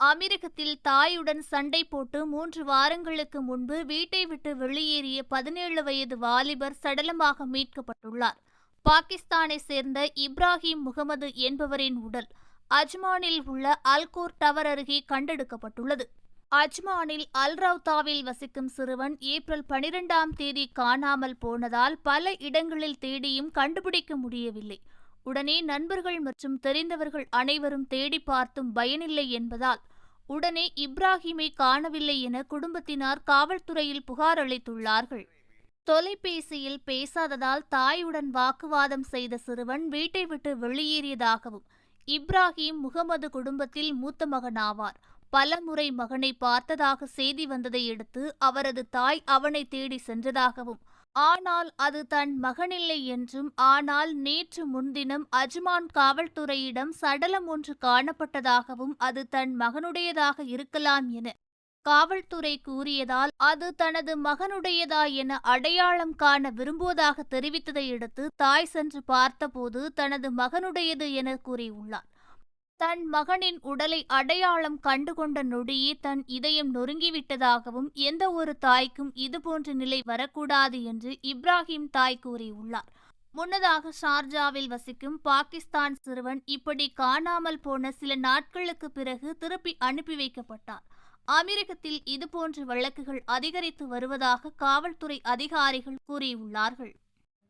அமெரிக்கத்தில் தாயுடன் சண்டை போட்டு மூன்று வாரங்களுக்கு முன்பு வீட்டை விட்டு வெளியேறிய பதினேழு வயது வாலிபர் சடலமாக மீட்கப்பட்டுள்ளார். பாகிஸ்தானை சேர்ந்த இப்ராஹிம் முகமது என்பவரின் உடல் அஜ்மானில் உள்ள அல்கோர் டவர் அருகே கண்டெடுக்கப்பட்டுள்ளது. அஜ்மானில் அல்ரவுதாவில் வசிக்கும் சிறுவன் ஏப்ரல் பனிரெண்டாம் தேதி காணாமல் போனதால் பல இடங்களில் தேடியும் கண்டுபிடிக்க முடியவில்லை. உடனே நண்பர்கள் மற்றும் தெரிந்தவர்கள் அனைவரும் தேடி பார்த்தும் பயனில்லை என்பதால் உடனே இப்ராஹிமை காணவில்லை என குடும்பத்தினார் காவல்துறையில் புகார் அளித்துள்ளார்கள். தொலைபேசியில் பேசாததால் தாயுடன் வாக்குவாதம் செய்த சிறுவன் வீட்டை விட்டு வெளியேறியதாகவும் இப்ராஹிம் முகமது குடும்பத்தில் மூத்த மகனாவார். பலமுறை மகனை பார்த்ததாக செய்தி வந்ததை அடுத்து அவரது தாய் அவனை தேடி சென்றதாகவும் ஆனால் அது தன் மகனில்லை என்றும் ஆனால் நேற்று முன்தினம் அஜ்மான் காவல்துறையிடம் சடலம் ஒன்று காணப்பட்டதாகவும் அது தன் மகனுடையதாக இருக்கலாம் என காவல்துறை கூறியதால் அது தனது மகனுடையதா என அடையாளம் காண விரும்புவதாக தெரிவித்ததை அடுத்து தாய் சென்று பார்த்தபோது தனது மகனுடையது என கூறியுள்ளார். தன் மகனின் உடலை அடையாளம் கண்டுகொண்ட நொடியே தன் இதயம் நொறுங்கிவிட்டதாகவும் எந்த ஒரு தாய்க்கும் இதுபோன்ற நிலை வரக்கூடாது என்று இப்ராஹிம் தாய் கூறியுள்ளார். முன்னதாக ஷார்ஜாவில் வசிக்கும் பாகிஸ்தான் சிறுவன் இப்படி காணாமல் போன சில நாட்களுக்கு பிறகு திருப்பி அனுப்பி வைக்கப்பட்டார். அமெரிக்கத்தில் இதுபோன்ற வழக்குகள் அதிகரித்து வருவதாக காவல்துறை அதிகாரிகள் கூறியுள்ளார்கள்.